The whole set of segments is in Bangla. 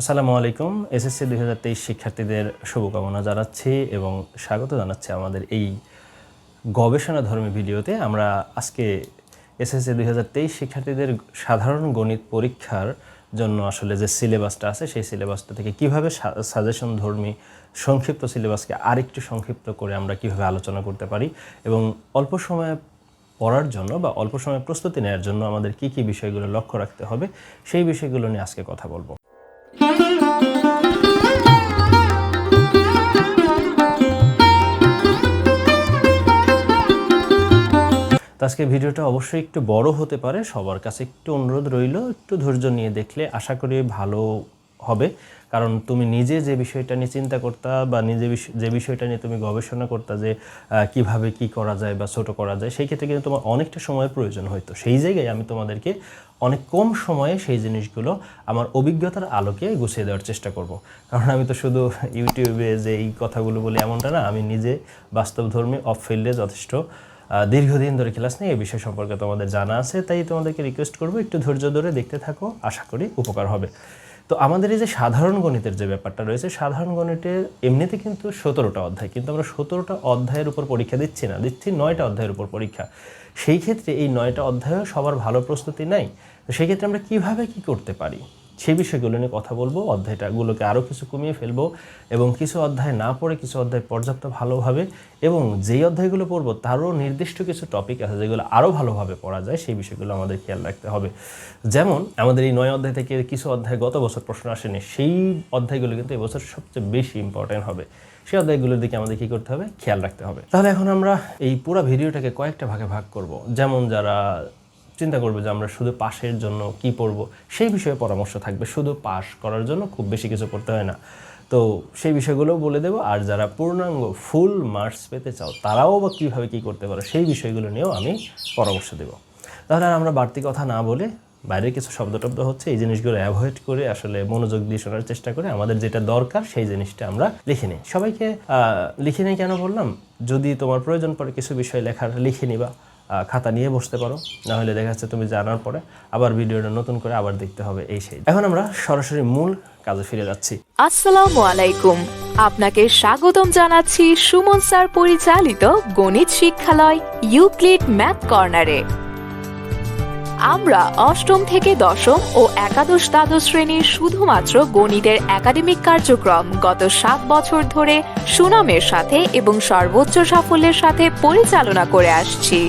আসসালামু আলাইকুম। এসএসসি দুই হাজার তেইশ শিক্ষার্থীদের শুভকামনা জানাচ্ছি এবং স্বাগত জানাচ্ছি আমাদের এই গবেষণা ধর্মী ভিডিওতে। আমরা আজকে এসএসসি দুই হাজার তেইশ শিক্ষার্থীদের সাধারণ গণিত পরীক্ষার জন্য আসলে যে সিলেবাসটা আছে, সেই সিলেবাসটা থেকে কীভাবে সাজেশন ধর্মী সংক্ষিপ্ত সিলেবাসকে আরেকটু সংক্ষিপ্ত করে আমরা কীভাবে আলোচনা করতে পারি এবং অল্প সময়ে পড়ার জন্য বা অল্প সময় প্রস্তুতি নেওয়ার জন্য আমাদের কি কি বিষয়গুলো লক্ষ্য রাখতে হবে, সেই বিষয়গুলো নিয়ে আজকে কথা বলব। আজকে ভিডিওটা অবশ্যই একটু বড় হতে পারে। সবার কাছে একটু অনুরোধ রইল, একটু ধৈর্য নিয়ে দেখলে আশা করি ভালো হবে। কারণ তুমি নিজে যে বিষয়টা নিয়ে চিন্তা করতা বা নিজে যে বিষয়টা নিয়ে তুমি গবেষণা করতা যে কীভাবে কি করা যায় বা ছোট করা যায়, সেই ক্ষেত্রে কিন্তু তোমার অনেকটা সময়ের প্রয়োজন হয়তো। সেই জায়গায় আমি তোমাদেরকে অনেক কম সময়ে সেই জিনিসগুলো আমার অভিজ্ঞতার আলোকে গুছিয়ে দেওয়ার চেষ্টা করব। কারণ আমি তো শুধু ইউটিউবে যে এই কথাগুলো বলি এমনটা না, আমি নিজে বাস্তবধর্মী অফ ফিল্ডে যথেষ্ট দীর্ঘদিন ধরে ক্লাস নিয়ে এই বিষয় সম্পর্কে তোমাদের জানা আছে, তাই তোমাদেরকে রিকোয়েস্ট করব, একটু ধৈর্য ধরে দেখতে থাকো, আশা করি উপকার হবে। তো আমাদের এই যে সাধারণ গণিতের যে ব্যাপারটা রয়েছে, সাধারণ গণিতের এমনিতে কিন্তু সতেরোটা অধ্যায়, কিন্তু আমরা সতেরোটা অধ্যায়ের উপর পরীক্ষা দিচ্ছি না, দিচ্ছি নয়টা অধ্যায়ের উপর পরীক্ষা। সেই ক্ষেত্রে এই নয়টা অধ্যায়ও সবার ভালো প্রস্তুতি নাই, তো সেই ক্ষেত্রে আমরা কীভাবে কি করতে পারি? সেই বিষয়গুলো নিয়ে কথা বলব, অধ্যায়টাগুলোকে আরও কিছু কমিয়ে ফেলব এবং কিছু অধ্যায় না পড়ে কিছু অধ্যায় পর্যাপ্ত ভালোভাবে এবং যেই অধ্যায়গুলো পড়ব তারও নির্দিষ্ট কিছু টপিক আছে যেগুলো আরও ভালোভাবে পড়া যায়, সেই বিষয়গুলো আমাদের খেয়াল রাখতে হবে। যেমন আমাদের এই নয় অধ্যায় থেকে কিছু অধ্যায় গত বছর প্রশ্ন আসেনি, সেই অধ্যায়গুলো কিন্তু এবছর সবচেয়ে বেশি ইম্পর্টেন্ট হবে। সেই অধ্যায়গুলোর দিকে আমাদের কী করতে হবে? খেয়াল রাখতে হবে। তাহলে এখন আমরা এই পুরো ভিডিওটাকে কয়েকটা ভাগে ভাগ করব। যেমন যারা চিন্তা করবে যে আমরা শুধু পাশের জন্য কি পড়ব? সেই বিষয়ে পরামর্শ থাকবে। শুধু পাশ করার জন্য খুব বেশি কিছু করতে হয় না। তো সেই বিষয়গুলোও বলে দেবো। আর যারা পূর্ণাঙ্গ ফুল মার্কস পেতে চাও, তারাও বা কীভাবে কী করতে পারো সেই বিষয়গুলো নিয়েও আমি পরামর্শ দেবো। তাহলে আর আমরা বাড়তি কথা না বলে বাইরে কিছু শব্দ টব্দ হচ্ছে, এই জিনিসগুলো অ্যাভয়েড করে আসলে মনোযোগ দিয়ে শোনার চেষ্টা করে আমাদের যেটা দরকার সেই জিনিসটা আমরা লিখে নিই। সবাইকে লিখে নিই কেন বললাম? যদি তোমার প্রয়োজন পড়ে কিছু বিষয় লেখার, লিখে নিবা। খাতা নিয়ে বসতে পারো। না হলে দেখা যাচ্ছে তুমি জানার পরে আবার ভিডিওটা নতুন করে আবার দেখতে হবে এই সেই। এখন আমরা সরাসরি মূল কাজে ফিরে যাচ্ছি। আসসালামু আলাইকুম। আপনাকে স্বাগতম জানাচ্ছি সুমন স্যার পরিচালিত গণিত শিক্ষালয় ইউক্লিড ম্যাথ কর্নারে। আমরা অষ্টম থেকে দশম ও একাদশ দ্বাদশ শ্রেণির শুধুমাত্র গণিতের একাডেমিক কার্যক্রম গত সাত বছর ধরে সুনামের সাথে এবং সর্বোচ্চ সাফল্যের সাথে পরিচালনা করে আসছি।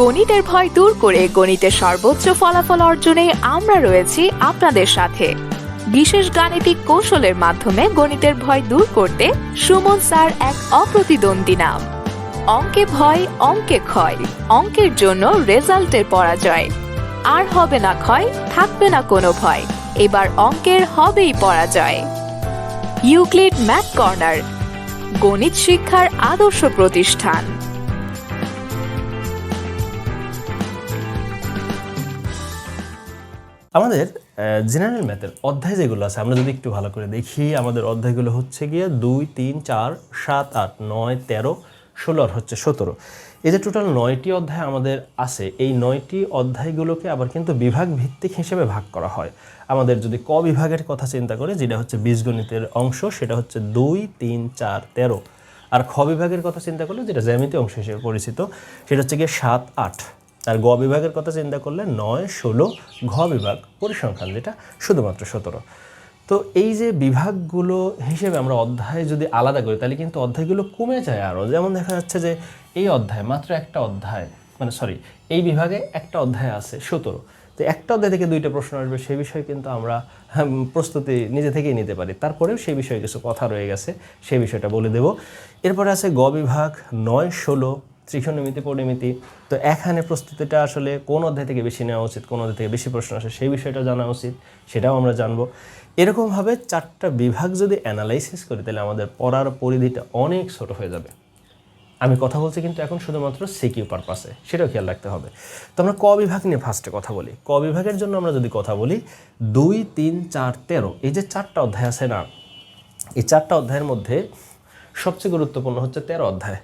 গণিতের ভয় দূর করে গণিতের সর্বোচ্চ ফলাফল অর্জনে আমরা রয়েছি আপনাদের সাথে। বিশেষ গাণিতিক কৌশলের মাধ্যমে গণিতের ভয় দূর করতে সুমন স্যার এক অপ্রতিদ্বন্দ্বী নাম। অঙ্কে ভয়, অঙ্কে ক্ষয়, অঙ্কের জন্য রেজাল্টের পরাজয়। আর হবে না ক্ষয়, থাকবে না কোনো ভয়, এবার অঙ্কের হবেই পরাজয়। ইউক্লিড ম্যাথ কর্নার, গণিত শিক্ষার আদর্শ প্রতিষ্ঠান। আমাদের জেনারেল ম্যাথের অধ্যায় যেগুলো আছে, আমরা যদি একটু ভালো করে দেখি, আমাদের অধ্যায়গুলো হচ্ছে গিয়ে দুই, তিন, চার, সাত, আট, নয়, তেরো, ষোলো আর হচ্ছে সতেরো। এই যে টোটাল নয়টি অধ্যায় আমাদের আছে, এই নয়টি অধ্যায়গুলোকে আবার কিন্তু বিভাগ ভিত্তিক হিসেবে ভাগ করা হয়। আমাদের যদি ক বিভাগের কথা চিন্তা করে, যেটা হচ্ছে বীজগণিতের অংশ, সেটা হচ্ছে দুই, তিন, চার, তেরো। আর খ বিভাগের কথা চিন্তা করলে, যেটা জ্যামিতি অংশ হিসেবে পরিচিত, সেটা হচ্ছে গিয়ে সাত, আট। আর গ বিভাগের কথা চিন্তা করলে নয় ষোলো ঘ বিভাগ পরিসংখ্যান যেটা শুধুমাত্র সতেরো। তো এই যে বিভাগগুলো হিসেবে আমরা অধ্যায় যদি আলাদা করি তাহলে কিন্তু অধ্যায়গুলো কমে যায় আরও। যেমন দেখা যাচ্ছে যে এই অধ্যায় মাত্র একটা অধ্যায় মানে সরি এই বিভাগে একটা অধ্যায় আছে সতেরো। তো একটা অধ্যায় থেকে দুইটা প্রশ্ন আসবে সেই বিষয়ে কিন্তু আমরা হ্যাঁ, প্রস্তুতি নিজে থেকেই নিতে পারি। তারপরেও সেই বিষয়ে কিছু কথা রয়ে গেছে সেই বিষয়টা বলে দেব। এরপরে আছে গ বিভাগ নয় ষোলো ত্রিকোণমিতি, পরিমিতি। তো এখানে প্রস্তুতিটা আসলে কোন অধ্যায় থেকে বেশি নেওয়া উচিত, কোন অধ্যায় থেকে বেশি প্রশ্ন আসে, সেই বিষয়টা জানা উচিত, সেটাও আমরা জানব। এরকমভাবে চারটা বিভাগ যদি অ্যানালাইসিস করি, তাহলে আমাদের পড়ার পরিধিটা অনেক ছোট হয়ে যাবে। আমি কথা বলছি কিন্তু এখন শুধুমাত্র সিকিউ পারপাসে সেটাও খেয়াল রাখতে হবে। তো আমরা ক বিভাগ নিয়ে ফার্স্টে কথা বলি। ক বিভাগের জন্য আমরা যদি কথা বলি, দুই, তিন, চার, তেরো, এই যে চারটা অধ্যায় আছে না, এই চারটা অধ্যায়ের মধ্যে সবচেয়ে গুরুত্বপূর্ণ হচ্ছে তেরো অধ্যায়।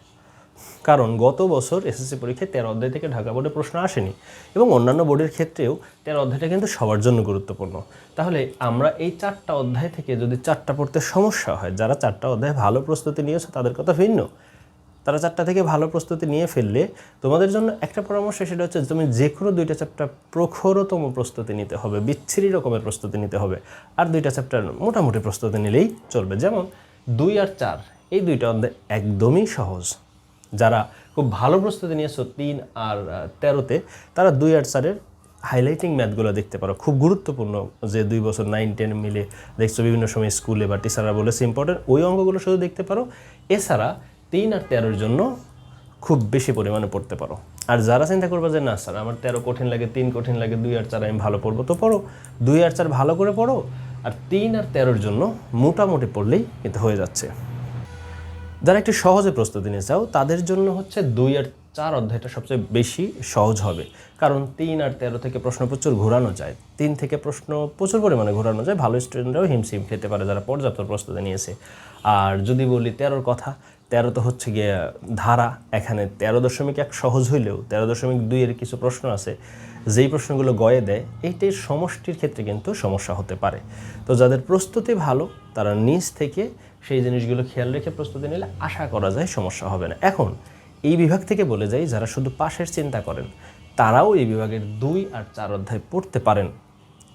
কারণ গত বছর এসএসসি পরীক্ষায় তেরো অধ্যায় থেকে ঢাকা বোর্ডে প্রশ্ন আসেনি এবং অন্যান্য বোর্ডের ক্ষেত্রেও তেরো অধ্যায়টা কিন্তু সবার জন্য গুরুত্বপূর্ণ। তাহলে আমরা এই চারটা অধ্যায় থেকে যদি চারটা পড়তে সমস্যা হয়, যারা চারটা অধ্যায় ভালো প্রস্তুতি নিয়েছে তাদের কথা ভিন্ন। তারা চারটা থেকে ভালো প্রস্তুতি নিয়ে ফেললে তোমাদের জন্য একটা পরামর্শ সেটা হচ্ছে তুমি যে কোনো দুইটা চ্যাপ্টার প্রখরতম প্রস্তুতি নিতে হবে, বিচ্ছিরি রকমের প্রস্তুতি নিতে হবে। আর দুইটা চ্যাপ্টার মোটামুটি প্রস্তুতি নিলেই চলবে। যেমন দুই আর চার, এই দুইটা অধ্যায় একদমই সহজ। যারা খুব ভালো প্রস্তুতি নিয়েছো তিন আর তেরোতে, তারা দুই আর চারের হাইলাইটিং ম্যাথগুলো দেখতে পারো। খুব গুরুত্বপূর্ণ যে দুই বছর নাইন টেন মিলে দেখছ বিভিন্ন সময় স্কুলে বা টিচাররা বলেছে ইম্পর্টেন্ট ওই অঙ্কগুলো শুধু দেখতে পারো। এছাড়া তিন আর তেরোর জন্য খুব বেশি পরিমাণে পড়তে পারো। আর যারা চিন্তা করবে যে, না স্যার, আমার তেরো কঠিন লাগে, তিন কঠিন লাগে, দুই আর চার আমি ভালো পড়ব, তো পড়ো। দুই আর চার ভালো করে পড়ো। আর তিন আর তেরোর জন্য মোটামুটি পড়লেই কিন্তু হয়ে যাচ্ছে। যারা একটু সহজে প্রস্তুতি নিয়ে চাও, তাদের জন্য হচ্ছে দুই আর চার অধ্যায়টা সবচেয়ে বেশি সহজ হবে। কারণ তিন আর তেরো থেকে প্রশ্ন প্রচুর ঘোরানো যায়। তিন থেকে প্রশ্ন প্রচুর পরিমাণে ঘোরানো যায়। ভালো স্টুডেন্টরাও হিমশিম খেতে পারে যারা পর্যাপ্ত প্রস্তুতি নিয়েছে। আর যদি বলি তেরোর কথা, তেরো তো হচ্ছে গিয়ে ধারা। এখানে তেরো দশমিক এক সহজ হইলেও, তেরো দশমিক দুইয়ের কিছু প্রশ্ন আছে, যেই প্রশ্নগুলো গয়ে দেয় এইটাই সমষ্টির ক্ষেত্রে কিন্তু সমস্যা হতে পারে। তো যাদের প্রস্তুতি ভালো, তারা নিজ থেকে সেই জিনিসগুলো খেয়াল রেখে প্রস্তুতি নিলে আশা করা যায় সমস্যা হবে না। এখন, এই বিভাগ থেকে বলে যাই, যারা শুধু পাশের চিন্তা করেন, তারাও এই বিভাগের দুই আর চার অধ্যায় পড়তে পারেন।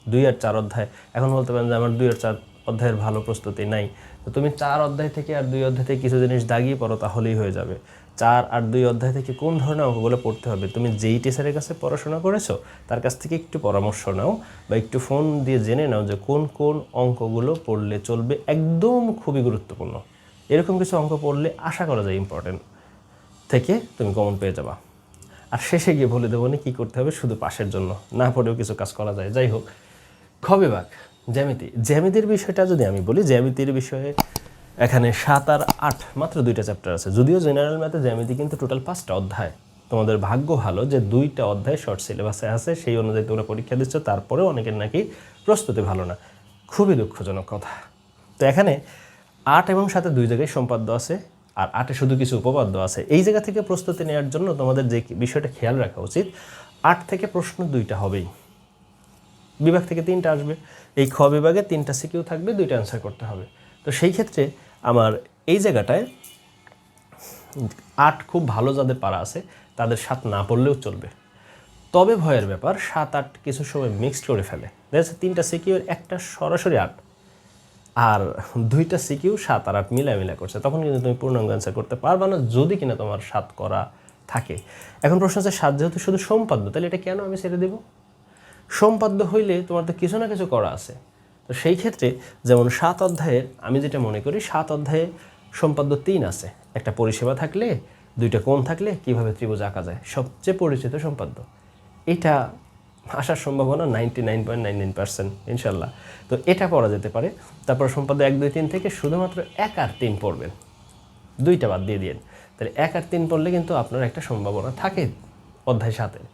দুই আর চার অধ্যায়, এখন বলতে পারেন যে আমার দুই আর চার অধ্যায়ের ভালো প্রস্তুতি নাই। তো তুমি চার অধ্যায় থেকে আর দুই অধ্যায় থেকে কিছু জিনিস দাগিয়ে পড়ো, তাহলেই হয়ে যাবে। চার আর দুই অধ্যায় থেকে কোন ধরনের অঙ্কগুলো পড়তে হবে? তুমি যেই টিচারের কাছে পড়াশোনা করেছ, তার কাছ থেকে একটু পরামর্শ নাও বা একটু ফোন দিয়ে জেনে নাও যে কোন কোন অঙ্কগুলো পড়লে চলবে একদম খুবই গুরুত্বপূর্ণ। এরকম কিছু অঙ্ক পড়লে আশা করা যায় ইম্পর্টেন্ট থেকে তুমি কমন পেয়ে যাবা। আর শেষে গিয়ে বলে দেবো না কী করতে হবে, শুধু পাশের জন্য, না পড়েও কিছু কাজ করা যায়। যাই হোক, খ বিভাগ, জ্যামিতি। জ্যামিতির বিষয়টা যদি আমি বলি, জ্যামিতির বিষয়ে এখানে সাত আর আট মাত্র দুইটা চ্যাপ্টার আছে। যদিও জেনারেল ম্যাথে জ্যামিতি কিন্তু টোটাল পাঁচটা অধ্যায়। তোমাদের ভাগ্য ভালো যে দুইটা অধ্যায় শর্ট সিলেবাসে আছে, সেই অনুযায়ী তোমরা পরীক্ষা দিচ্ছ, তারপরেও অনেকের নাকি প্রস্তুতি ভালো না। খুবই দুঃখজনক কথা। তো এখানে আট এবং সাথে দুই জায়গায় সম্পাদ্য আছে, আর আটে শুধু কিছু উপপাদ্য আছে। এই জায়গা থেকে প্রস্তুতি নেওয়ার জন্য তোমাদের যে বিষয়টা খেয়াল রাখা উচিত, আট থেকে প্রশ্ন দুইটা হবেই। বিভাগ থেকে তিনটা আসবে। এই খ বিভাগে তিনটা সিকিউ থাকবে, দুইটা অ্যান্সার করতে হবে। তো সেই ক্ষেত্রে আমার এই জায়গাটায় আট খুব ভালো যাদের পারা আছে, তাদের সাত না পড়লেও চলবে। তবে ভয়ের ব্যাপার, সাত আট কিছু সময় মিক্সড করে ফেলে। দেখা যাচ্ছে তিনটা সিকিউর একটা সরাসরি আট। আর দুইটা সিকিউ সাত আর আট মিলা মিলা করছে। তখন কিন্তু তুমি পূর্ণাঙ্গ অ্যান্সার করতে পারবে না, যদি কিনা তোমার সাত করা থাকে। এখন প্রশ্ন হচ্ছে, সাত যেহেতু শুধু সম্পাদ্য, তাহলে এটা কেন আমি ছেড়ে দেবো? সম্পাদ্য হইলে তোমার তো কিছু না কিছু করা আছে। তো সেই ক্ষেত্রে যেমন সাত অধ্যায়ের আমি যেটা মনে করি, সাত অধ্যায়ে সম্পাদ্য তিন আছে। একটা পরিষেবা থাকলে, দুইটা কোণ থাকলে কীভাবে ত্রিভুজ আঁকা যায়? সবচেয়ে পরিচিত সম্পাদ্য। এটা আসার সম্ভাবনা ninety nine point nine nine percent, ইনশাল্লাহ। তো এটা পড়া যেতে পারে। তারপর সম্পাদ্য এক, দুই, তিন থেকে শুধুমাত্র এক আর তিন পড়বেন। দুইটা বাদ দিয়ে দিন তাহলে এক আর তিন পড়লে কিন্তু আপনার একটা সম্ভাবনা থাকে অধ্যায় সাতের।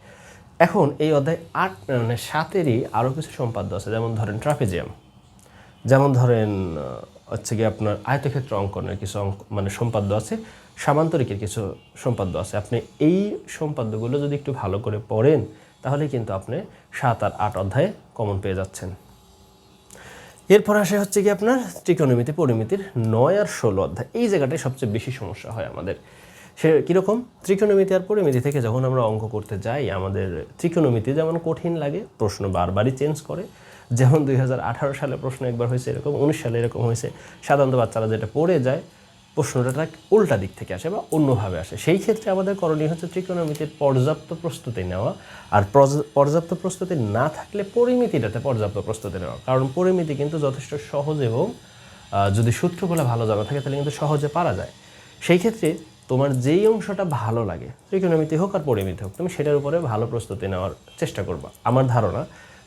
এখন এই অধ্যায় আট মানে সাতেরই আরও কিছু সম্পাদ্য আছে, যেমন ধরেন ট্রাফিজিয়াম যেমন ধরেন হচ্ছে কি আপনার আয়তক্ষেত্র অঙ্কনের কিছু অঙ্ক মানে সম্পাদ্য আছে, সামান্তরিকের কিছু সম্পাদ্য আছে। আপনি এই সম্পাদ্যগুলো যদি একটু ভালো করে পড়েন, তাহলে কিন্তু আপনি সাত আর আট অধ্যায়ে কমন পেয়ে যাচ্ছেন। এরপর আসে হচ্ছে কি আপনার ত্রিকোণমিতি, পরিমিতির নয় আর ষোলো অধ্যায়। এই জায়গাটায় সবচেয়ে বেশি সমস্যা হয় আমাদের। সে কীরকম? ত্রিকোণমিতি আর পরিমিতি থেকে যখন আমরা অঙ্ক করতে যাই, আমাদের ত্রিকোণমিতি যেমন কঠিন লাগে, প্রশ্ন বারবারই চেঞ্জ করে। যেমন দুই হাজার আঠারো সালে প্রশ্ন একবার হয়েছে এরকম, উনিশ সালে এরকম হয়েছে। সাধারণত বাচ্চারা যেটা পড়ে যায়, প্রশ্নটা তার উল্টা দিক থেকে আসে বা অন্যভাবে আসে। সেই ক্ষেত্রে আমাদের করণীয় হচ্ছে ত্রিকোণমিতির পর্যাপ্ত প্রস্তুতি নেওয়া। আর পর্যাপ্ত প্রস্তুতি না থাকলে পরিমিতিটাতে পর্যাপ্ত প্রস্তুতি নেওয়া। কারণ পরিমিতি কিন্তু যথেষ্ট সহজ এবং যদি সূত্রগুলো ভালো জানা থাকে, তাহলে কিন্তু সহজে পারা যায়। সেই ক্ষেত্রে তোমার যেই অংশটা ভালো লাগে, ত্রিকোণমিতি হোক আর পরিমিতি হোক, তুমি সেটার উপরে ভালো প্রস্তুতি নেওয়ার চেষ্টা করবা। আমার ধারণা,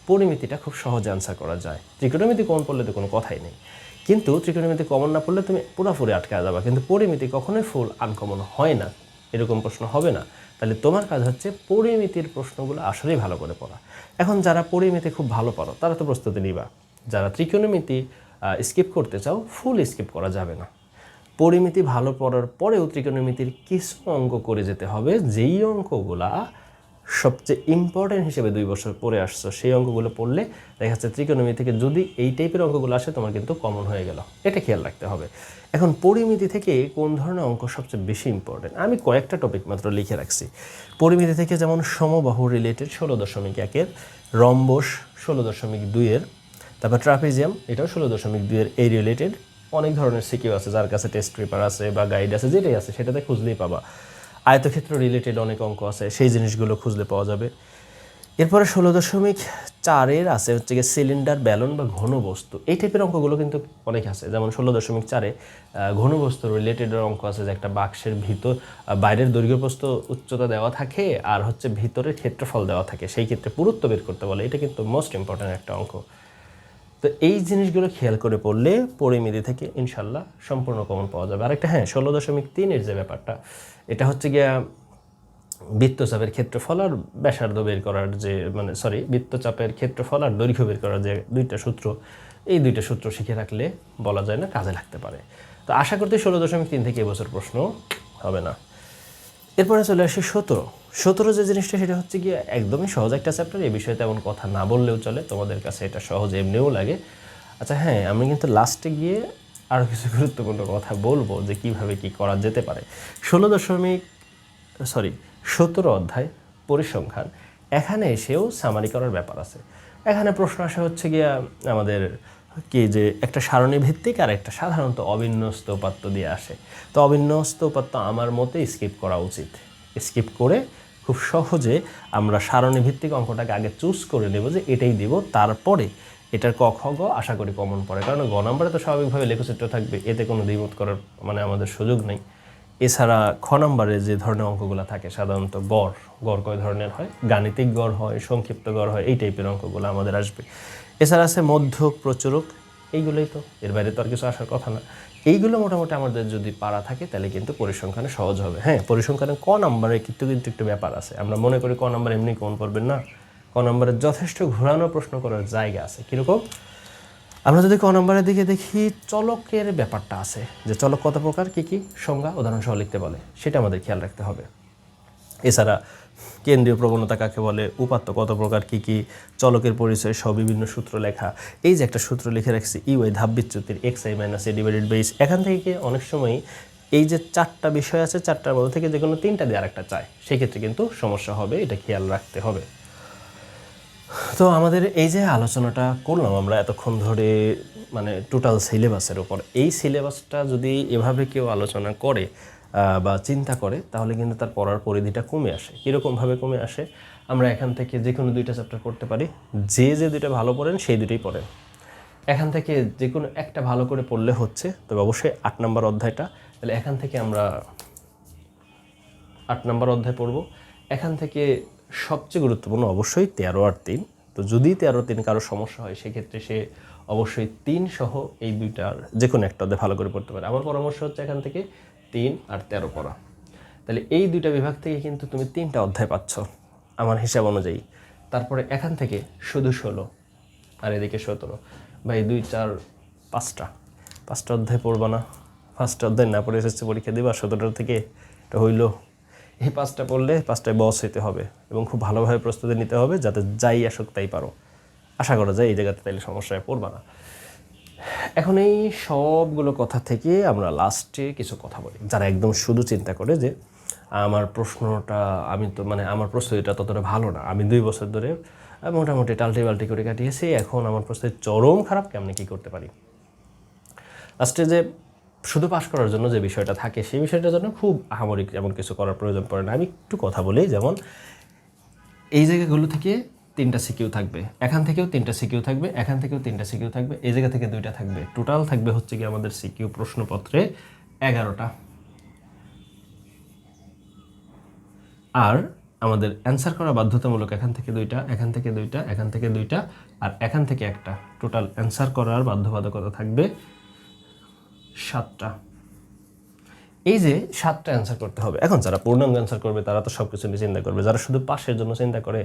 পরিমিতিটা খুব সহজে আনসার করা যায়। ত্রিকোণমিতি কমন পড়লে তো কোনো কথাই নেই। কিন্তু ত্রিকোণমিতি কমন না পড়লে তুমি পুরোপুরি আটকে যাবা। কিন্তু পরিমিতি কখনোই ফুল আনকমন হয় না। এরকম প্রশ্ন হবে না। তাহলে তোমার কাজ হচ্ছে পরিমিতির প্রশ্নগুলো আসলেই ভালো করে পড়া। এখন যারা পরিমিতি খুব ভালো পারো, তারা তো প্রস্তুতি নিবা। যারা ত্রিকোণমিতি স্কিপ করতে চাও ফুল স্কিপ করা যাবে না। পরিমিতি ভালো পড়ার পরেও ত্রিকোণমিতির কিছু অঙ্ক করে যেতে হবে। যেই অঙ্কগুলা সবচেয়ে ইম্পর্টেন্ট হিসেবে দুই বছর পড়ে আসছো, সেই অঙ্কগুলো পড়লে দেখা যাচ্ছে ত্রিকোণমিতি থেকে যদি এই টাইপের অঙ্কগুলো আসে, তোমার কিন্তু কমন হয়ে গেল। এটা খেয়াল রাখতে হবে। এখন পরিমিতি থেকে কোন ধরনের অঙ্ক সবচেয়ে বেশি ইম্পর্টেন্ট আমি কয়েকটা টপিক মাত্র লিখে রাখছি। পরিমিতি থেকে যেমন সমবাহু রিলেটেড ষোলো দশমিক একের রম্বস ষোলো দশমিক দুইয়ের তারপর ট্রাপিজিয়াম, এটাও ষোলো দশমিক দুইয়ের এই রিলেটেড অনেক ধরনের সিকিউ আছে যার কাছে টেস্ট পেপার আছে বা গাইড আছে যেটাই আছে সেটাতে খুঁজলেই পাবা। আয়তক্ষেত্র রিলেটেড অনেক অঙ্ক আছে সেই জিনিসগুলো খুঁজলে পাওয়া যাবে। এরপরে ষোলো দশমিক চারের আছে হচ্ছে গিয়ে সিলিন্ডার ব্যালন বা ঘনবস্তু। এই টাইপের অঙ্কগুলো কিন্তু অনেক আছে। যেমন ষোলো দশমিক চারে আহ, ঘনবস্তু রিলেটেড অঙ্ক আছে যে একটা বাক্সের ভিতর বাইরের দৈর্ঘ্যপ্রস্থ উচ্চতা দেওয়া থাকে আর হচ্ছে ভিতরের ক্ষেত্রফল দেওয়া থাকে। সেই ক্ষেত্রে পুরুত্ব বের করতে বলে। এটা কিন্তু মোস্ট ইম্পর্ট্যান্ট একটা অঙ্ক। তো এই জিনিসগুলো খেয়াল করে পড়লে পরিমিতি থেকে ইনশাল্লাহ সম্পূর্ণ কমন পাওয়া যাবে। আরেকটা হ্যাঁ ষোলো দশমিক তিনের যে ব্যাপারটা, এটা হচ্ছে গিয়া বৃত্তচাপের ক্ষেত্রফল আর ব্যাসার্ধ বের করার যে মানে সরি বৃত্তচাপের ক্ষেত্রফল আর দৈর্ঘ্য বের করার যে দুইটা সূত্র, এই দুইটা সূত্র শিখে রাখলে বলা যায় না কাজে লাগতে পারে। তো আশা করতে ষোলো দশমিক তিন থেকে এবছর প্রশ্ন হবে না। এরপরে চলে আসি সতেরো। সতেরো যে জিনিসটা, সেটা হচ্ছে গিয়ে একদমই সহজ একটা চ্যাপ্টার এই বিষয়ে তেমন কথা না বললেও চলে। তোমাদের কাছে এটা সহজ, এমনিও লাগে। আচ্ছা হ্যাঁ আমি কিন্তু লাস্টে গিয়ে আরও কিছু গুরুত্বপূর্ণ কথা বলব যে কীভাবে কি করা যেতে পারে। ষোলো দশমিক সরি সতেরো অধ্যায় পরিসংখ্যান। এখানে এসেও সামারি করার ব্যাপার আছে। এখানে প্রশ্ন আসা হচ্ছে গিয়া আমাদের কি যে একটা সারণী ভিত্তিক আর একটা সাধারণত অবিন্যস্ত উপাত্ত দিয়ে আসে। তো অবিন্যস্ত উপাত্ত আমার মতে স্কিপ করা উচিত। স্কিপ করে খুব সহজে আমরা সারণী ভিত্তিক অঙ্কটাকে আগে চুজ করে নেব যে এটাই দিব, তারপরে এটার ক গ আশা করি কমন পড়ে। কারণ গ নাম্বারে তো স্বাভাবিকভাবে লেখচিত্র থাকবে, এতে কোনো দ্বিমত করার মানে আমাদের সুযোগ নেই। এছাড়া খ নম্বরে যে ধরনের অঙ্কগুলো থাকে, সাধারণত গড় গড় কয় ধরনের হয়? গাণিতিক গড় হয়, সংক্ষিপ্ত গড় হয়, এই টাইপের অঙ্কগুলো আমাদের আসবে। এছাড়া আছে মধ্যক, প্রচুরক, এইগুলোই তো। এর বাইরে তো আর কিছু আসার কথা না। এইগুলো মোটামুটি আমাদের যদি পারা থাকে, তাহলে কিন্তু পরিসংখ্যানে সহজ হবে। হ্যাঁ পরিসংখ্যানে ক নাম্বারে কিন্তু কিন্তু একটু ব্যাপার আছে। আমরা মনে করি ক নাম্বার এমনি কোন পড়বেন না? ক নাম্বারে যথেষ্ট ঘোরানো প্রশ্ন করার জায়গা আছে। কীরকম? আমরা যদি ক নম্বরের দিকে দেখি, চলকের ব্যাপারটা আছে। যে চলক কত প্রকার, কী কী সংজ্ঞা, উদাহরণসহ লিখতে বলে। সেটা আমাদের খেয়াল রাখতে হবে। এছাড়া কেন্দ্রীয় প্রবণতা কাকে বলে? উপাত্ত কত প্রকার? কী কী? চলকের পরিচয় সব বিভিন্ন সূত্র লেখা এই যে একটা সূত্র লিখে রাখছি ইউআই ধাপ বিচ্যুতির X I minus A divided by এখান থেকে অনেক সময় এই যে চারটা বিষয় আছে, চারটার মধ্যে থেকে যে কোনো তিনটা দিয়ে আরেকটা চায়, সেক্ষেত্রে কিন্তু সমস্যা হবে, এটা খেয়াল রাখতে হবে। তো আমাদের এই যে আলোচনাটা করলাম আমরা এতক্ষণ ধরে মানে টোটাল সিলেবাসের উপর, এই সিলেবাসটা যদি এভাবে কেউ আলোচনা করে বা চিন্তা করে, তাহলে কিন্তু তার পড়ার পরিধিটা কমে আসে। কীরকমভাবে কমে আসে? আমরা এখান থেকে যে কোনো দুইটা চ্যাপ্টার পড়তে পারি। যে যে দুইটা ভালো পড়েন, সেই দুটোই পড়েন। এখান থেকে যে কোনো একটা ভালো করে পড়লে হচ্ছে, তবে অবশ্যই আট নম্বর অধ্যায়টা। তাহলে এখান থেকে আমরা আট নম্বর অধ্যায় পড়ব। এখান থেকে সবচেয়ে গুরুত্বপূর্ণ অবশ্যই তেরো আর তিন। তো যদি তেরো তিন কারও সমস্যা হয়, সেক্ষেত্রে সে অবশ্যই তিন সহ এই দুইটার যে কোনো একটা অধ্যায় ভালো করে পড়তে পারে। আমার পরামর্শ হচ্ছে এখান থেকে তিন আর তেরো পড়া। তাহলে এই দুইটা বিভাগ থেকে কিন্তু তুমি তিনটা অধ্যায় পাচ্ছ আমার হিসাব অনুযায়ী। তারপরে এখান থেকে শুধু ষোলো আর এদিকে সতেরো। বা এই দুই, চার, পাঁচটা। পাঁচটা অধ্যায় পড়বা না। পাঁচটা অধ্যায় না পড়ে এসেছে পরীক্ষা দিবা, সতেরোটা থেকে এটা হইল। এই পাঁচটা পড়লে পাঁচটায় বস হইতে হবে এবং খুব ভালোভাবে প্রস্তুতি নিতে হবে যাতে যাই আসুক তাই পারো। আশা করা যায় এই জায়গাতে তাইলে সমস্যায় পড়বা না। এখন এই সবগুলো কথা থেকে আমরা লাস্টে কিছু কথা বলি। যারা একদম শুধু চিন্তা করে যে, আমার প্রশ্নটা, আমি তো মানে আমার প্রস্তুতিটা ততটা ভালো না। আমি দুই বছর ধরে মোটামুটি টাল্টি বাল্টি করে কাটিয়েছি। এখন আমার প্রস্তুতি চরম খারাপ, কেমনি কী করতে পারি? লাস্টে যে শুধু পাশ করার জন্য যে বিষয়টা থাকে, সেই বিষয়টার জন্য খুব আহামরিক এমন কিছু করার প্রয়োজন পড়ে না। আমি একটু কথা বলি, যেমন এই জায়গাগুলো থেকে তিনটা সিকিউ থাকবে। এখান থেকেও তিনটা সিকিউ থাকবে, এখান থেকেও তিনটা সিকিউ থাকবে, এই জায়গা থেকে দুইটা থাকবে। টোটাল থাকবে হচ্ছে কি আমাদের সিকিউ প্রশ্নপত্রে এগারোটা। আর আমাদের অ্যান্সার করা বাধ্যতামূলক এখান থেকে দুইটা, এখান থেকে দুইটা, এখান থেকে দুইটা, আর এখান থেকে একটা। টোটাল অ্যান্সার করার বাধ্যবাধকতা থাকবে সাতটা। এই যে সাতটা অ্যান্সার করতে হবে। এখন যারা পূর্ণাঙ্গ অ্যান্সার করবে, তারা তো সব কিছু নিয়ে চিন্তা করবে। যারা শুধু পাশের জন্য চিন্তা করে,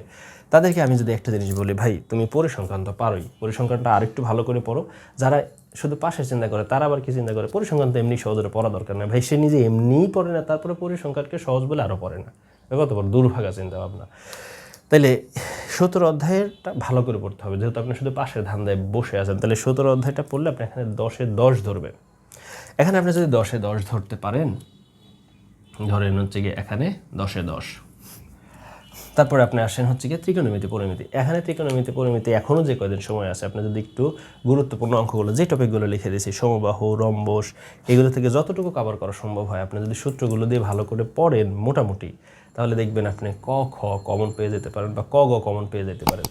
তাদেরকে আমি যদি একটা জিনিস বলি, ভাই, তুমি পরিসংখ্যান তো পারোই। পরিসংখ্যানটা আরেকটু ভালো করে পড়ো। যারা শুধু পাশের চিন্তা করে, তারা আবার কি চিন্তা করে? পরিসংখ্যান তো এমনি সহজে পড়া দরকার না ভাই, সে নিজে এমনিই পড়ে না, তারপরে পরিসংখ্যানকে সহজ বলে আরও পড়ে না। কত বড় দুর্ভাগা চিন্তা ভাবনা তাইলে সতেরো অধ্যায়েরটা ভালো করে পড়তে হবে। যেহেতু আপনি শুধু পাশের ধান্দায় বসে আছেন তাহলে সতেরো অধ্যায়টা পড়লে আপনি এখানে দশে দশ ধরবেন। এখানে আপনি যদি দশে দশ ধরতে পারেন, ধরেন হচ্ছে গিয়ে এখানে দশে দশ। তারপরে আপনি আসেন হচ্ছে গিয়ে ত্রিকোণমিতি, পরিমিতি। এখানে ত্রিকোণমিতি, পরিমিতি এখনও যে কয়দিন সময় আছে, আপনি যদি একটু গুরুত্বপূর্ণ অঙ্কগুলো যে টপিকগুলো লিখে দিয়েছি, সমবাহু, রম্বস, এগুলো থেকে যতটুকু কভার করা সম্ভব হয়, আপনি যদি সূত্রগুলো দিয়ে ভালো করে পড়েন মোটামুটি, তাহলে দেখবেন আপনি ক, খ কমন পেয়ে যেতে পারেন বা ক, গ কমন পেয়ে যেতে পারেন।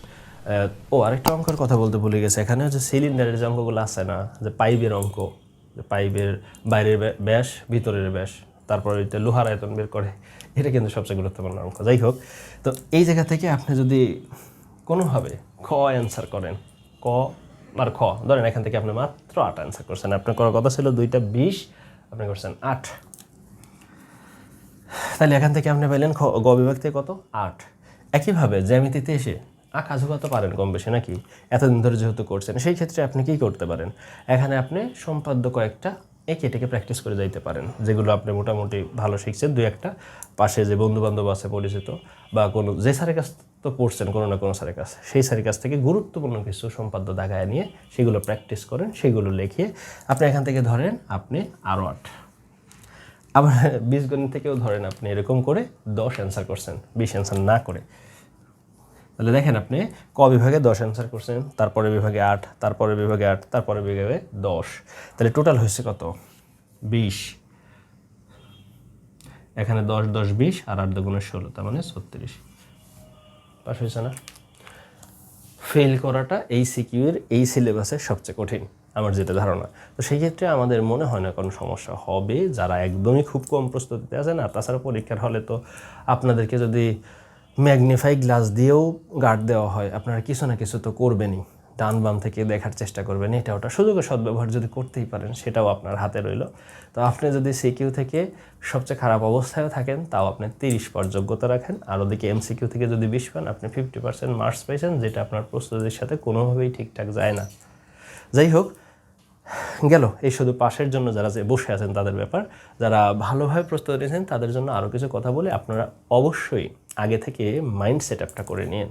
ও আরেকটা অঙ্কের কথা বলতে ভুলে গেছে। এখানে হচ্ছে সিলিন্ডারের যে অঙ্কগুলো আছে না, যে পাইপের অঙ্ক পাইপের বাইরের ব্যা- ব্যাস, ভিতরের ব্যাস, তারপরে ওইটা লোহার আয়তন বের করে, এটা কিন্তু সবচেয়ে গুরুত্বপূর্ণ অঙ্ক। যাই হোক, তো এই জায়গা থেকে আপনি যদি কোনোভাবে খ অ্যান্সার করেন, ক আর খ, ধরেন এখান থেকে আপনি মাত্র আট অ্যান্সার করছেন। আপনার করার কথা ছিল দুইটা বিশ, আপনি করছেন আট। তাহলে এখান থেকে আপনি পাইলেন গ বিভাগ থেকে কত? আট। একইভাবে জ্যামিতিতে এসে আঁকা ঝুঁকা তো পারেন কম বেশি নাকি? এতদিন ধরে যেহেতু করছেন, সেই ক্ষেত্রে আপনি কী করতে পারেন? এখানে আপনি সম্পাদ্য কয়েকটা একে টেকে প্র্যাকটিস করে যাইতে পারেন। যেগুলো আপনি মোটামুটি ভালো শিখছেন, দুই একটা। পাশে যে বন্ধু বান্ধব আছে পরিচিত, বা কোনো যে স্যারের কাছ তো পড়ছেন, কোনো না কোনো স্যারের কাছে, সেই স্যারের কাছ থেকে গুরুত্বপূর্ণ কিছু সম্পাদ্য দাগায় নিয়ে সেগুলো প্র্যাকটিস করেন, সেগুলো লিখিয়ে আপনি এখান থেকে ধরেন আপনি আরও আট। আবার বীজগণিত থেকেও ধরেন আপনি এরকম করে দশ অ্যান্সার করছেন, বিশ অ্যান্সার না করে। তাহলে দেখেন আপনি, ক বিভাগে দশ অ্যান্সার করছেন, তারপরে বিভাগে আট, তারপরে বিভাগে আট, তারপরে বিভাগে দশ। তাহলে টোটাল হয়েছে কত? বিশ। এখানে দশ দশ, বিশ, আর আট দুগুণে ষোলো, তার মানে ছত্রিশ। পাশ হয়েছে না? ফেল করাটা এই সিকিউর এই সিলেবাসের সবচেয়ে কঠিন, আমার যেটা ধারণা। তো সেই ক্ষেত্রে আমাদের মনে হয় না কোনো সমস্যা হবে, যারা একদমই খুব কম প্রস্তুতিতে আছেন, আর তাছাড়া পরীক্ষার হলে তো আপনাদেরকে যদি ম্যাগনিফাই গ্লাস দিয়েও গার্ড দেওয়া হয়। আপনারা কিছু না কিছু তো করবেনই। ডান বাম থেকে দেখার চেষ্টা করবেন। এটা ওটা সুযোগের সদ্ব্যবহার যদি করতেই পারেন, সেটাও আপনার হাতে রইল। তো আপনি যদি সিকিউ থেকে সবচেয়ে খারাপ অবস্থায়ও থাকেন, তাও আপনি তিরিশ পর যোগ্যতা রাখেন। আর ওদিকে এমসিকিউ থেকে যদি বিশ পান, আপনি ফিফটি পার্সেন্ট মার্কস পাইছেন, যেটা আপনার প্রস্তুতির সাথে কোনোভাবেই ঠিকঠাক যায় না। যাই হোক গেল। এই শুধু পাশের জন্য যারা যে বসে আছেন তাদের ব্যাপার। যারা ভালোভাবে প্রস্তুতি নিয়েছেন তাদের জন্য আরও কিছু কথা বলে আপনারা অবশ্যই আগে থেকে মাইন্ড সেট আপটা করে নিন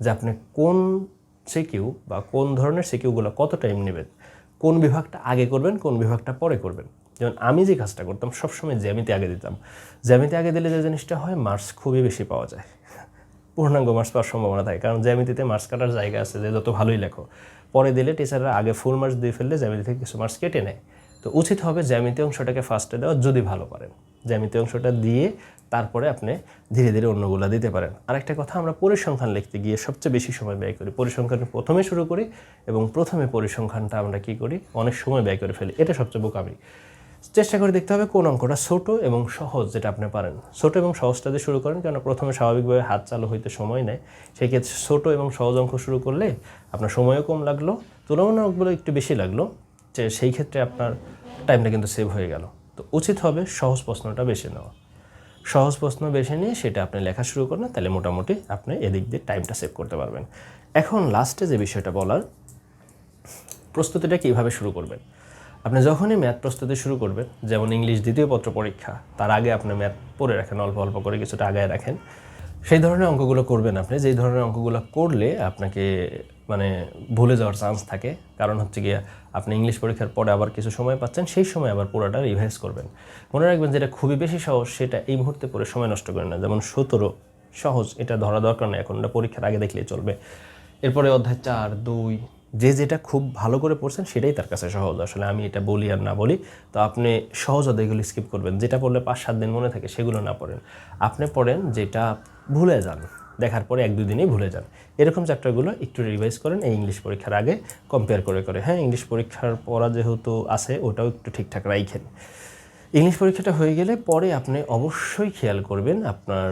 যে আপনি কোন সিকিউ বা কোন ধরনের সিকিউগুলো কত টাইম নেবেন, কোন বিভাগটা আগে করবেন, কোন বিভাগটা পরে করবেন। যেমন আমি যে কাজটা করতাম, সবসময় জ্যামিতি আগে দিতাম। জ্যামিতি আগে দিলে যে জিনিসটা হয় মার্কস খুবই বেশি পাওয়া যায়। পূর্ণাঙ্গ মার্কস পাওয়ার সম্ভাবনা থাকে। কারণ জ্যামিতিতে মার্কস কাটার জায়গা আছে যে যত ভালোই লেখো। পরে দিলে টিচাররা আগে ফুল মার্কস দিয়ে ফেললে জ্যামিতি থেকে কিছু মার্কস কেটে নেয়। তো উচিত হবে জ্যামিতি অংশটাকে ফার্স্টে দেওয়া যদি ভালো পারেন। জ্যামিতি অংশটা দিয়ে তারপরে আপনি ধীরে ধীরে অন্যগুলো দিতে পারেন। আরেকটা কথা, আমরা পরিসংখ্যান লিখতে গিয়ে সবচেয়ে বেশি সময় ব্যয় করি। পরিসংখ্যান প্রথমে শুরু করি এবং প্রথমে পরিসংখ্যানটা আমরা কি করি? অনেক সময় ব্যয় করে ফেলি। এটা সবচেয়ে বোকামি। চেষ্টা করে দেখতে হবে কোন অঙ্কটা ছোট এবং সহজ, যেটা আপনি পারেন। ছোট এবং সহজটা দিয়ে শুরু করেন কেন প্রথমে স্বাভাবিকভাবে হাত চালু হইতে সময় নেয়। সেই ক্ষেত্রে ছোট এবং সহজ অঙ্ক শুরু করলে আপনার সময়ও কম লাগল তুলনামূলকগুলো একটু বেশি লাগল, যে সেই ক্ষেত্রে আপনার টাইমটা কিন্তু সেভ হয়ে গেল। তো উচিত হবে সহজ প্রশ্নটা বেছে নেওয়া। সহজ প্রশ্ন বেছে নিয়ে সেটা আপনি লেখা শুরু করেন তাহলে মোটামুটি আপনি এদিক দিয়ে টাইমটা সেভ করতে পারবেন। এখন লাস্টে যে বিষয়টা বলার, প্রস্তুতিটা কীভাবে শুরু করবেন? আপনি যখনই ম্যাথ প্রস্তুতি শুরু করবেন, যেমন ইংলিশ দ্বিতীয় পত্র পরীক্ষা, তার আগে আপনি ম্যাথ পড়ে রাখেন, অল্প অল্প করে কিছুটা আগায় রাখেন। সেই ধরনের অঙ্কগুলো করবেন আপনি, যেই ধরনের অঙ্কগুলো করলে আপনাকে মানে ভুলে যাওয়ার চান্স থাকে। কারণ হচ্ছে গিয়ে আপনি ইংলিশ পরীক্ষার পরে আবার কিছু সময় পাচ্ছেন, সেই সময় আবার পুরোটা রিভাইজ করবেন। মনে রাখবেন যেটা খুবই বেশি সহজ, সেটা এই মুহূর্তে পরে সময় নষ্ট করেন না। যেমন সতেরো, সহজ, এটা ধরা দরকার নেই, এখন এটা পরীক্ষার আগে দেখলেই চলবে। এরপরে অধ্যায় চার, দুই যে যেটা খুব ভালো করে পড়ছেন সেটাই তার কাছে সহজ। আসলে আমি এটা বলি আর না বলি, তো আপনি সহজ অধ্যায়গুলো স্কিপ করবেন। যেটা পড়লে পাঁচ সাত দিন মনে থাকে সেগুলো না পড়েন। আপনি পড়েন যেটা ভুলে যান, দেখার পরে এক দুই দিনেই ভুলে যান। এরকম চ্যাপ্টারগুলো একটু রিভাইজ করেন, এই ইংলিশ পরীক্ষার আগে কম্পেয়ার করে করে। হ্যাঁ ইংলিশ পরীক্ষার পড়া যেহেতু আছে, ওটাও একটু ঠিকঠাক রাইখেন। ইংলিশ পরীক্ষাটা হয়ে গেলে পরে আপনি অবশ্যই খেয়াল করবেন আপনার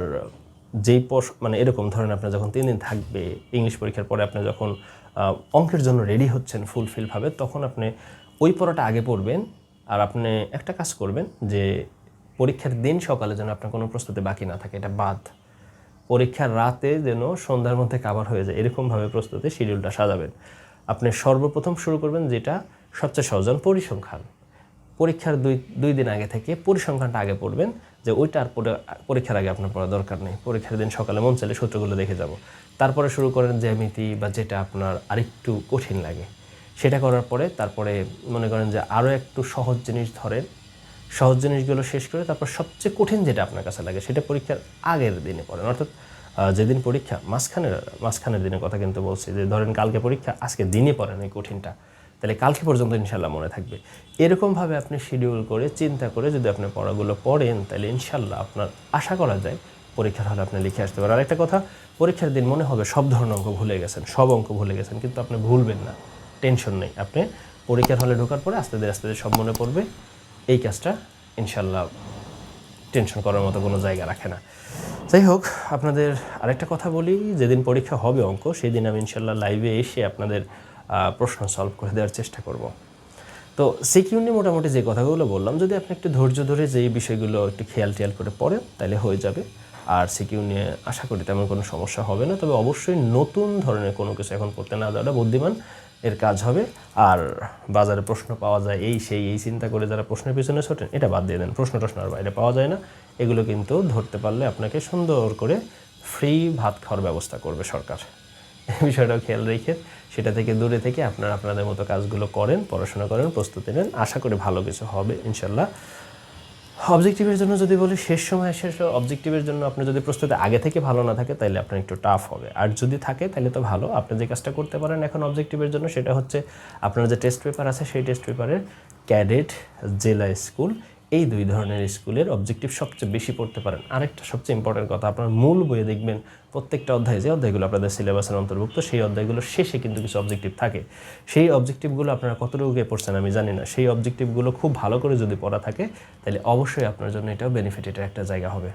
যেই পশ মানে এরকম ধরেন আপনার যখন তিন দিন থাকবে ইংলিশ পরীক্ষার পরে আপনি যখন অঙ্কের জন্য রেডি হচ্ছেন ফুলফিলভাবে তখন আপনি ওই পড়াটা আগে পড়বেন আর আপনি একটা কাজ করবেন যে পরীক্ষার দিন সকালে যেন আপনার কোনো প্রস্তুতি বাকি না থাকে, এটা বাদ। পরীক্ষার রাতে যেন সন্ধ্যার মধ্যে কাভার হয়ে যায় এরকমভাবে প্রস্তুতি শিডিউলটা সাজাবেন। আপনি সর্বপ্রথম শুরু করবেন যেটা সবচেয়ে সহজ, যেমন পরিসংখ্যান। পরীক্ষার দুই দুই দিন আগে থেকে পরিসংখ্যানটা আগে পড়বেন যে ওইটা আর পরীক্ষার আগে আপনার পড়া দরকার নেই। পরীক্ষার দিন সকালে মন চাইলে সূত্রগুলো দেখে যাব। তারপরে শুরু করেন জ্যামিতি বা যেটা আপনার আরেকটু কঠিন লাগে। সেটা করার পরে তারপরে মনে করেন যে আরও একটু সহজ জিনিস ধরেন। সহজ জিনিসগুলো শেষ করে তারপর সবচেয়ে কঠিন যেটা আপনার কাছে লাগে সেটা পরীক্ষার আগের দিনে পড়েন। অর্থাৎ যেদিন পরীক্ষা, মাঝখানের মাঝখানের দিনের কথা কিন্তু বলছি যে ধরেন কালকে পরীক্ষা, আজকে দিনে পড়েন ওই কঠিনটা। তাহলে কালকে পর্যন্ত ইনশাল্লাহ মনে থাকবে। এরকমভাবে আপনি শিডিউল করে, চিন্তা করে যদি আপনি পড়াগুলো পড়েন, তাহলে ইনশাল্লাহ আপনার আশা করা যায় পরীক্ষার হলে আপনি লিখে আসতে পারেন। আরেকটা কথা, পরীক্ষার দিন মনে হবে সব ধরনের অঙ্ক ভুলে গেছেন, সব অঙ্ক ভুলে গেছেন, কিন্তু আপনি ভুলবেন না, টেনশন নেই। আপনি পরীক্ষার হলে ঢোকার পরে আস্তে আস্তে সব মনে পড়বে। এই কাজটা ইনশাল্লাহ টেনশন করার মতো কোনো জায়গা রাখে না। যাই হোক, আপনাদের আরেকটা কথা বলি, যেদিন পরীক্ষা হবে অঙ্ক সেই দিন আমি ইনশাল্লাহ লাইভে এসে আপনাদের প্রশ্ন সলভ করে দেওয়ার চেষ্টা করব। তো সিকিউ নিয়ে মোটামুটি যে কথাগুলো বললাম, যদি আপনি একটু ধৈর্য ধরে যে বিষয়গুলো একটু খেয়াল টেয়াল করে পড়েন, তাহলে হয়ে যাবে। আর সিকিউ নিয়ে আশা করি তেমন কোনো সমস্যা হবে না। তবে অবশ্যই নতুন ধরনের কোনো কিছু এখন করতে না দেওয়াটা বুদ্ধিমান এর কাজ হবে। আর বাজারে প্রশ্ন পাওয়া যায়, এই সেই, এই চিন্তা করে যারা প্রশ্নের পিছনে ছোটেন, এটা বাদ দিয়ে দেন। প্রশ্ন টশ্ন আর বাইরে পাওয়া যায় না। এগুলো কিন্তু ধরতে পারলে আপনাকে সুন্দর করে ফ্রি ভাত খাওয়ার ব্যবস্থা করবে সরকার। এই বিষয়টাও খেয়াল রেখে সেটা থেকে দূরে থেকে আপনারা আপনাদের মতো কাজগুলো করেন, পড়াশোনা করেন, প্রস্তুতি নেন। আশা করি ভালো কিছু হবে, ইনশাল্লাহ। অবজেক্টিভের জন্য যদি বলি, শেষ সময় শেষ অবজেক্টিভের জন্য আপনি যদি প্রস্তুতি আগে থেকে ভালো না থাকে তাহলে আপনার একটু টাফ হবে। আর যদি থাকে তাহলে তো ভালো। আপনি যে কাজটা করতে পারেন এখন অবজেক্টিভের জন্য, সেটা হচ্ছে আপনার যে টেস্ট পেপার আছে, সেই টেস্ট পেপারের ক্যাডেট জেলা স্কুল এই দুই ধরনের স্কুলের অবজেক্টিভ সবচেয়ে বেশি পড়তে পারেন। আরেকটা সবচেয়ে ইম্পর্টেন্ট কথা, আপনার মূল বইয়ে দেখবেন প্রত্যেকটা অধ্যায় যে অধ্যায়গুলো আপনাদের সিলেবাসের অন্তর্ভুক্ত, সেই অধ্যায়গুলোর শেষে কিন্তু কিছু অবজেক্টিভ থাকে। সেই অবজেক্টিভগুলো আপনারা কতটুকু পড়ছেন আমি জানি না। সেই অবজেক্টিভগুলো খুব ভালো করে যদি পড়া থাকে, তাহলে অবশ্যই আপনার জন্য এটাও বেনিফিট এটা একটা জায়গা হবে।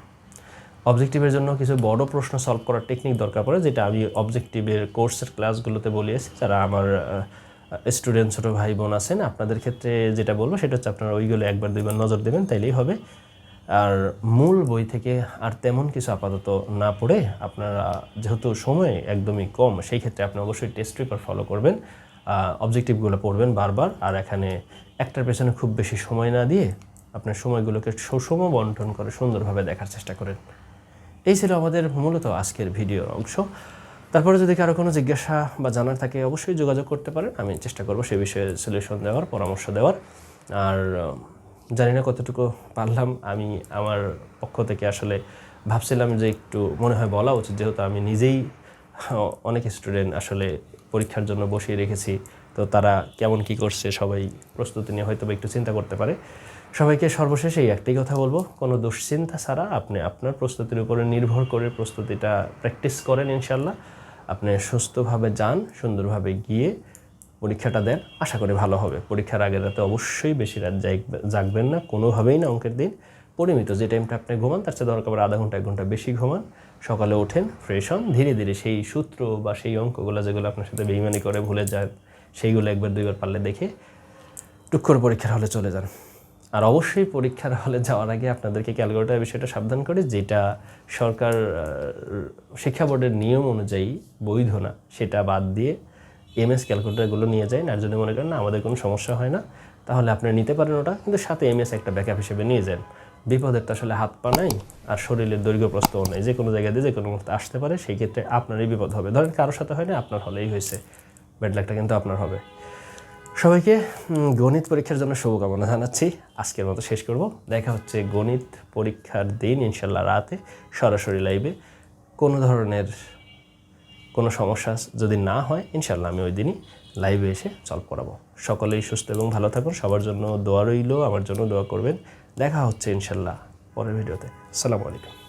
অবজেক্টিভের জন্য কিছু বড় প্রশ্ন সলভ করার টেকনিক দরকার পড়ে, যেটা আমি অবজেক্টিভের কোর্সের ক্লাসগুলোতে বলিয়েছি যারা আমার স্টুডেন্ট ছোটো ভাই বোন আছেন, আপনাদের ক্ষেত্রে যেটা বলব সেটা হচ্ছে আপনারা ওইগুলো একবার দুইবার নজর দেবেন, তাইলেই হবে। আর মূল বই থেকে আর তেমন কিছু আপাতত না পড়ে আপনারা যেহেতু সময় একদমই কম, সেই ক্ষেত্রে আপনি অবশ্যই টেস্ট পেপার ফলো করবেন অবজেক্টিভগুলো পড়বেন বারবার, আর এখানে একটার পেছনে খুব বেশি সময় না দিয়ে আপনার সময়গুলোকে সুষম বন্টন করে সুন্দরভাবে দেখার চেষ্টা করেন। এই ছিল আমাদের মূলত আজকের ভিডিওর অংশ। তারপরে যদি কারও কোনো জিজ্ঞাসা বা জানার থাকে, অবশ্যই যোগাযোগ করতে পারেন। আমি চেষ্টা করব সে বিষয়ে সলিউশন দেওয়ার, পরামর্শ দেওয়ার। আর জানি না কতটুকু পারলাম। আমি আমার পক্ষ থেকে আসলে ভাবছিলাম যে একটু মনে হয় বলা উচিত, যেহেতু আমি নিজেই অনেক স্টুডেন্ট আসলে পরীক্ষার জন্য বসিয়ে রেখেছি। তো তারা কেমন কি করছে সবাই প্রস্তুতি নিয়ে হয়তো একটু চিন্তা করতে পারে। সবাইকে সর্বশেষে এই একটাই কথা বলব, কোনো দুশ্চিন্তা ছাড়া আপনি আপনার প্রস্তুতির উপরে নির্ভর করে প্রস্তুতিটা প্র্যাকটিস করেন ইনশাল্লাহ আপনি সুস্থভাবে যান, সুন্দরভাবে গিয়ে পরীক্ষাটা দেন, আশা করি ভালো হবে। পরীক্ষার আগের রাতে অবশ্যই বেশি রাত জাগ- জাগবেন না, কোনোভাবেই না অঙ্কের দিন। পরিমিত যে টাইমটা আপনি ঘুমান, তার চেয়ে দরকার আধা ঘণ্টা, এক ঘণ্টা বেশি ঘুমান। সকালে ওঠেন ফ্রেশ হন, ধীরে ধীরে সেই সূত্র বা সেই অঙ্কগুলো যেগুলো আপনার সাথে বেইমানি করে ভুলে যায়, সেইগুলো একবার দুইবার পারলে দেখে টুক করে পরীক্ষার হলে চলে যান। আর অবশ্যই পরীক্ষার হলে যাওয়ার আগে আপনাদেরকে ক্যালকুলেটার বিষয়টা সাবধান করে? যেটা সরকার শিক্ষা বোর্ডের নিয়ম অনুযায়ী বৈধ না, সেটা বাদ দিয়ে এমএস ক্যালকুলেটারগুলো নিয়ে যায় আর যদি মনে করেন, না, আমাদের কোনো সমস্যা হয় না, তাহলে আপনি নিতে পারেন ওটা, কিন্তু সাথে এমএস একটা ব্যাকআপ হিসেবে নিয়ে যান। বিপদের তো আসলে হাত পা নাই, আর শরীরের দৈর্ঘ্য প্রস্তও নেই। যে কোনো জায়গা দিয়ে যে কোনো মুহূর্তে আসতে পারে, সেই ক্ষেত্রে আপনারই বিপদ হবে। ধরেন কারোর সাথে হয় না, আপনার হলেই হয়েছে। ব্যাড লাকটা কিন্তু আপনার হবে। সবাইকে গণিত পরীক্ষার জন্য শুভকামনা জানাচ্ছি। আজকের মতো শেষ করব। দেখা হচ্ছে গণিত পরীক্ষার দিন, ইনশাল্লাহ রাতে, সরাসরি লাইভে। কোনো ধরনের কোনো সমস্যা যদি না হয়, ইনশাল্লাহ আমি ওই দিনই লাইভে এসে সলভ করাবো। সকলেই সুস্থ এবং ভালো থাকুন। সবার জন্য দোয়া রইল, আমার জন্য দোয়া করবেন। দেখা হচ্ছে ইনশাল্লাহ পরের ভিডিওতে। আসসালামু আলাইকুম।